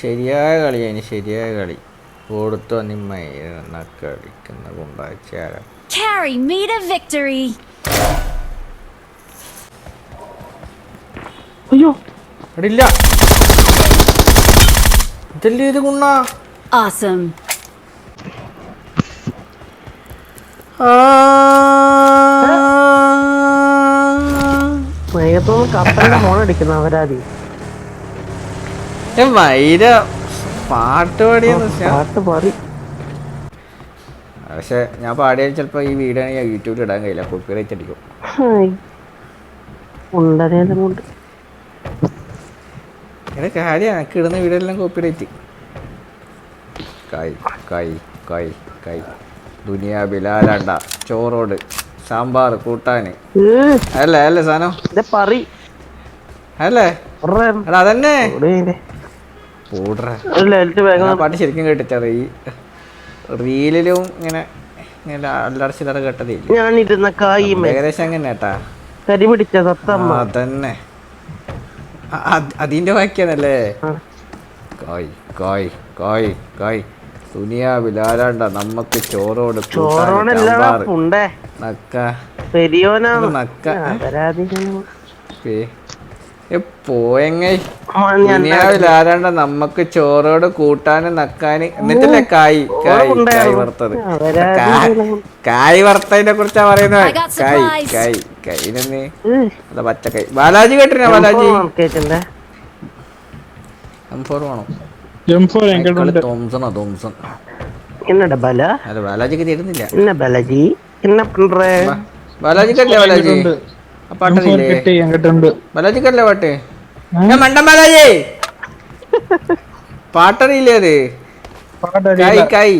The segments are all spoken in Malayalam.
ശരിയായ കളി അതിന് ശരിയായ കളി. കൊടുത്തു നിമ്മ കളിക്കുന്ന കൊണ്ടാച്ചാരം Carry me to victory. അയ്യോ. അവിടെ ഇല്ല ഇതല്ലേ ഇത് Awesome. മേഘത്തോന്ന് കപ്പലിന്റെ മോണടിക്കുന്ന അവരാതി വൈര പാട്ട് പാടിയെന്ന് പാട്ട് പാടി. പക്ഷെ ഞാൻ പാടിയാൽ ചിലപ്പോ ഈ വീഡിയോ ഞാൻ യൂട്യൂബിൽ ഇടാൻ കഴിയില്ല. അടിക്കും. ഉണ്ടനേലും കൊണ്ട് എന്റെ കാര്യം എനിക്ക് ഇടുന്ന വീഡിയോ എല്ലാം കോപ്പി കോപ്പിറൈറ്റ്. കൈ കൈ കൈ കായ് ദുനിയ ബിലാലണ്ട ചോറോട് സാമ്പാർ കൂട്ടാന്. അല്ലേ അല്ലേ സാധനം? അല്ലേ? അതന്നെ. പാട്ട് ശരിക്കും കേട്ടിട്ടാ ഈ റീലിലും ഇങ്ങനെ ഇങ്ങനെ ഇരുന്ന കായിമേ ഏകദേശം അങ്ങനെ കേട്ടാ. കരി പിടിച്ച സത്തമ്മ. അതന്നെ. അതിന്റെ വാക്യാണല്ലേ കോയ് കോയ് കോയ് കോയ്. സുനിയ ദുനിയാവിലാരാണ്ട നമ്മക്ക് ചോറോട് നക്ക. പോയെങ്ങേ? ദുനിയാവിലാരാണ്ട നമ്മക്ക് ചോറോട് കൂട്ടാനും നക്കാന് എന്നിട്ടല്ലേ കായ് കായ് കായ് വറുത്തത്. കായ് വറുത്തതിനെ കുറിച്ചാ പറയുന്നത്. കായ്. കായ് കൈനന്നേ അല്ല പച്ചക്കായ്. ബാലാജി കേട്ടിനാ ബാലാജി? വേണം തോംസൺ? എന്നട ബല. അല്ല ബാലാജിക്ക് തരുന്നില്ല. എന്ന ബലജി. എന്ന ബാലാജിക്കല്ലേ ബാലാജി? ബാലാജിക്കല്ലേ പാട്ട്? ബാലാജി പാട്ടറിയില്ലേ അത്? കായ് കായ്.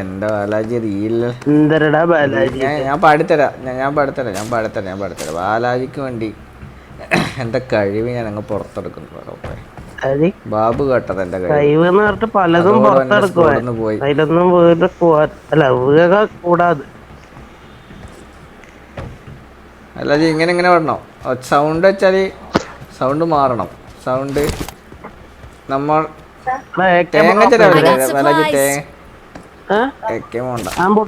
എന്റെ ബാലാജി റീൽ എന്തരടാ ബലജി? ഞാൻ പാടിത്തരാ. ഞാൻ പാടിത്തരാ ഞാൻ പാടിത്തരാം ഞാൻ പാടിത്തരാം. ബാലാജിക്ക് വേണ്ടി എന്റെ കഴിവ് ഞാൻ അങ്ങ് പുറത്തെടുക്കുന്നു ബാബു കേട്ടത് എന്റെ കഴിവ്. എന്ന് പറഞ്ഞിട്ട് പലതും പോയി. അതിലൊന്നും വീട് അല്ല വീക കൂടാതെ. അല്ലാതെ ഇങ്ങനെ ഇങ്ങനെ വരണം. സൗണ്ട് വെച്ചാൽ സൗണ്ട് മാറണം. സൗണ്ട് നമ്മൾ തേങ്ങ ചിലവില്ലേ തേങ്ങ?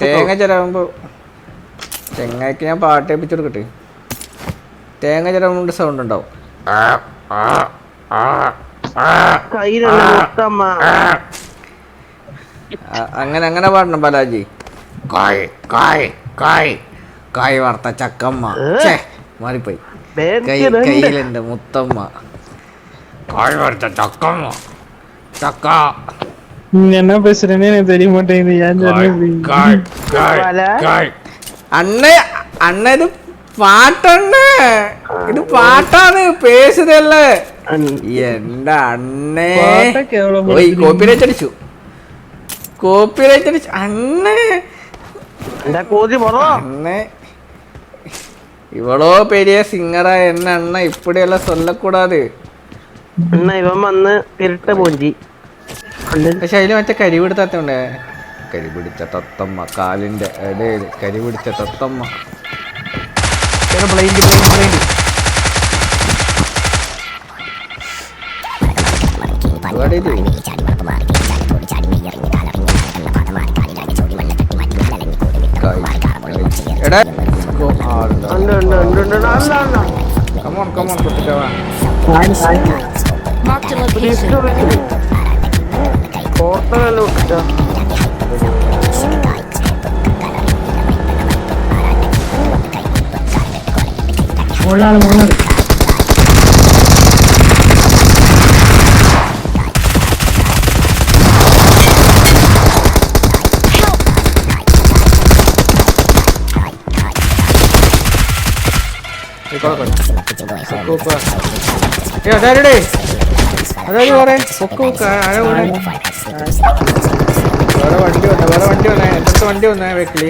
തേങ്ങ ചിലവുമ്പോ ഞാൻ പാട്ട് ഏൽപ്പിച്ചു കൊടുക്കട്ടെ? തേങ്ങ ചിലവുകൊണ്ട് സൗണ്ട് ഉണ്ടാവും. അങ്ങനെ അങ്ങനെ പാടണം ബാലാജി. കായ് കായ് കായ്. കായ് വാർത്ത ചക്കമ്മ. മാറിപ്പോയി. കയ്യിലുണ്ട് മുത്തമ്മ. കായ് വാർത്ത ചക്കമ്മ. ചക്ക. ഞാൻ അണ്ണ അണ്ണ ഇത് പാട്ടണ്ണേ. ഇത് പാട്ടാണ് പേശുതല്ലേ. എന്റെ അണ്ണേ? ഓയ് കോപ്പിറൈറ്റ് അടിച്ചു. കോപ്പിറൈറ്റ് അടിച്ചു. അണ്ണേ. അണ്ണേ. ഇവളോ പെരിയ സിംഗറാ എന്ന ഇപ്പടിയല്ല ഇപ്പടിയെല്ലാം ചൊല്ലക്കൂടാതെ എന്നാ ഇവൻ വന്ന് ഇരട്ട പോഞ്ചി. പക്ഷെ അതിൽ മറ്റേ കരി പിടുത്താത്തോണ്ടേ കരി പിടിച്ച തത്തമ്മ കാലിന്റെ ഇടയിൽ കരി പിടിച്ച തത്തമ്മ ബ്ലൈൻഡ് ബ്ലൈൻഡ് ബ്ലൈൻഡ്. എന്തുവാടാ ഇത്? ഉണ്ട്. ഉണ്ട് ഉണ്ട് ഉണ്ട് ഉണ്ട് ഉണ്ട്. അല്ല അല്ല Come on, come on, കുട്ടിച്ചവാ. Marked a location. ഫോട്ടോയെല്ലാം അതാരെടേ? അതാര് പോരെ? പൊക്കോ, പൊക്കോ. ആരാ? വേറെ വണ്ടി വന്നേ വേറെ വണ്ടി വന്നേ എന്റെ വണ്ടി വന്നേ വെക്കിൽ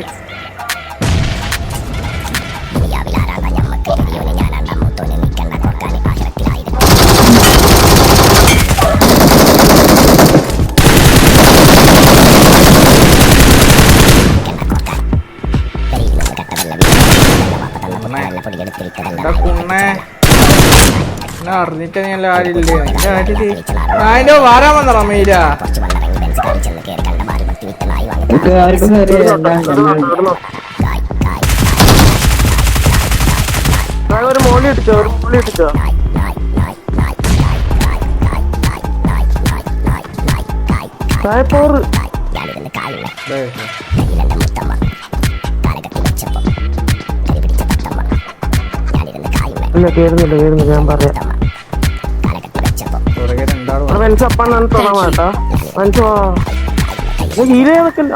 എടാ അറിഞ്ഞിട്ട് നീ അല്ല ആരില്ലേ ആരില്ലേ അതിന്റെ വാരാൻ വന്നടാ മീര. ഒരു മോളി ഇടിച്ചോ ഒരു ഇടിച്ചോ ഞാൻ പറയാം മനസ്സ് അപ്പാണ് തുടങ്ങാം കേട്ടോ മനസ്സോ ഹീല നിൽക്കില്ല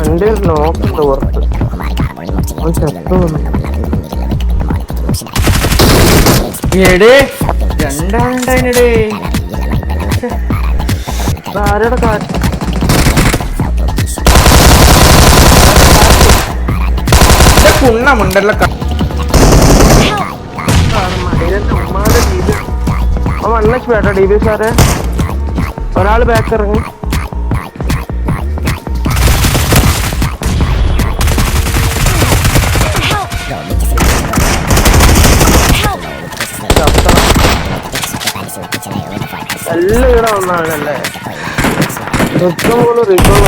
എന്റെ നോക്കുന്നുണ്ട് പുറത്ത്. അവൻ ചത്തു. എടേ. രണ്ടാളുണ്ടായിനടേ. ആരുടെ കാറ്റ് കുണ്ണ മുണ്ടല്ല വണ്ണക്ക് വേട്ടോ ഡി ബി സാറെ ഒരാൾ ബാക്ക് ഇറങ്ങി. എല്ലാം ഇവിടെ വന്നാണല്ലേ? Recall recall